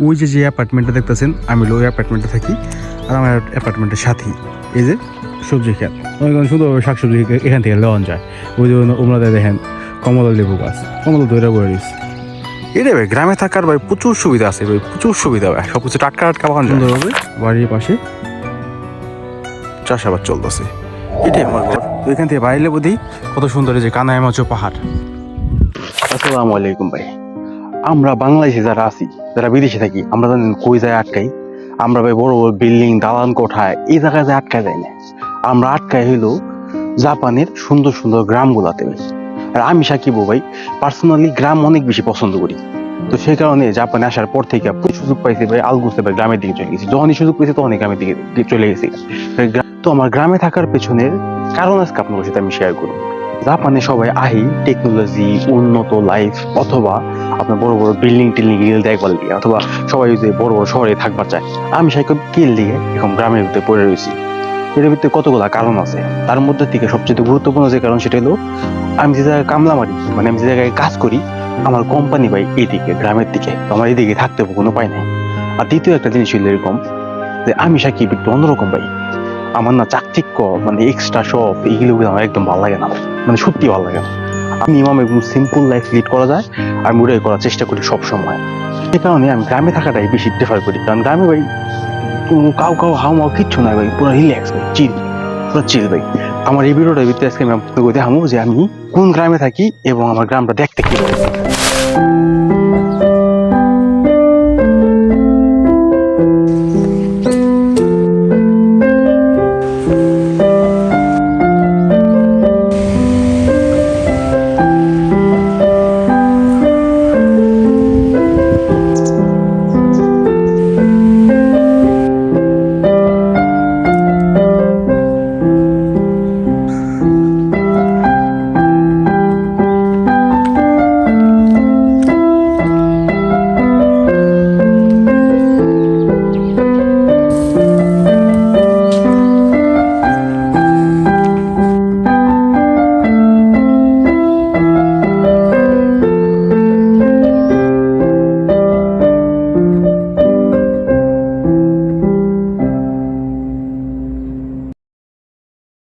ওই যে যে অ্যাপার্টমেন্টটা দেখতেছেন আমি ওই অ্যাপার্টমেন্টে থাকি আর আমার অ্যাপার্টমেন্টের সাথেই। এই যে সবজি খেত। অনেক অনেক সুন্দর শাকসবজি এখান থেকে লেওয়ান যায়। ওই যে ওমরাতে দেখেন কমলা লেবু গাছ। কমলা দইরা বয়ে রয়েছে এটা ভাই গ্রামে থাকার ভাই প্রচুর সুবিধা আছে ভাই প্রচুর সুবিধা ভাই। সব কিছু টাটকা টাটকা পাওয়া সুন্দরভাবে বাড়ির পাশে চাষাবাদ চলতেছে। এটাই আমার ঘর। তো এখান থেকে বাইরে বুঝি কত সুন্দর এই যে কানায় মাচো পাহাড়। আসসালামু আলাইকুম ভাই। আমরা বাংলাদেশে যারা আছি, যারা বিদেশে থাকি, আমরা জানেন কই যায় আটকাই। আমরা ভাই বড় বড় বিল্ডিং, দালান কোঠায়, এই জায়গায় যায় আটকায় যায় না। আমরা আটকায় হইল জাপানের সুন্দর সুন্দর গ্রামগুলাতে আর আমি সাকিব ভাই পার্সোনালি গ্রাম অনেক বেশি পছন্দ করি। তো সেই কারণে জাপানে আসার পর থেকে সুযোগ পাইছি ভাই আলগুসে ভাই গ্রামের দিকে চলে গেছি। যখনই সুযোগ পেয়েছি তখনই গ্রামের দিকে চলে গেছি। তো আমার গ্রামে থাকার পেছনের কারণ আজকে আপনার সাথে আমি শেয়ার করব। জাপানে সবাই আহি টেকনোলজি উন্নত লাইফ অথবা আপনার বড় বড় বিল্ডিং টিল্ডিং রিল দেখবার লিগে, অথবা সবাই যে বড় বড় শহরে থাকবার চায়। আমি সাইকেল কিল দিয়ে এখন গ্রামের ভিতরে পড়ে রয়েছি। এর ভিতরে কতগুলা কারণ আছে? তার মধ্যে থেকে সবচেয়ে গুরুত্বপূর্ণ যে কারণ সেটা হলো, আমি যে জায়গায় কামলা মারি মানে আমি যে জায়গায় কাজ করি, আমার কোম্পানি ভাই এইদিকে, গ্রামের দিকে আমার এইদিকে থাকতে কোনো পাই নাই। আর দ্বিতীয় একটা জিনিস হলো এরকম, যে আমি সাকিব একটু অন্যরকম ভাই। আমার না চাকচিক্য মানে এক্সট্রা সব এইগুলো আমার একদম ভালো লাগে না। মানে সত্যি ভালো লাগে না। আমি এবং সিম্পল লাইফ লিড করা যায় আমি ওটাই করার চেষ্টা করি সব সময়। সে কারণে আমি গ্রামে থাকাটাই বেশি প্রেফার করি। কারণ গ্রামে ভাই কাউ কাউ হাও মাও কিচ্ছু নাই ভাই, পুরো রিল্যাক্স ভাই চিল পুরো চিল ভাই। আমার এই ভিডিওটার ভিতরে আজকে আমি আপনাকে দেখাবো যে আমি কোন গ্রামে থাকি এবং আমার গ্রামটা দেখতে কীভাবে।